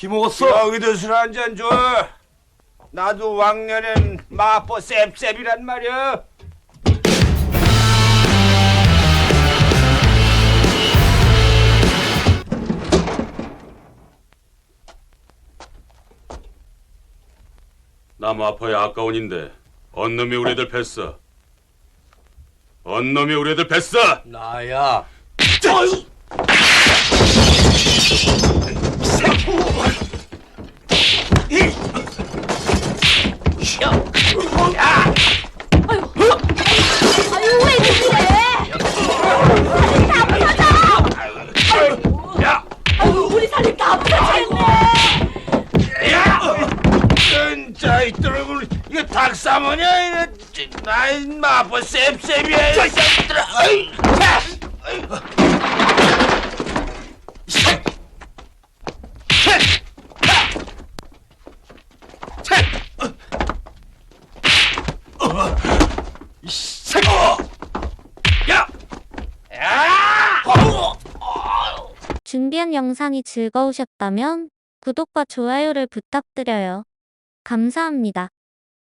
김먹었어? 여기도 술 한 잔 줘. 나도 왕년엔 마포 셉셉이란 말이야. 나 마포의 아까운인데 언놈이 우리 애들 뱄어. 언놈이 우리 애들 뱄어. 나야. 아유 뚫을 이거 닭사모냐 이거 진- 나이 마포 셉셉이야. 이 새끼들아. 어이, 차! 어이. 야! 야! 준비한 영상이 즐거우셨다면 구독과 좋아요를 부탁드려요. 감사합니다.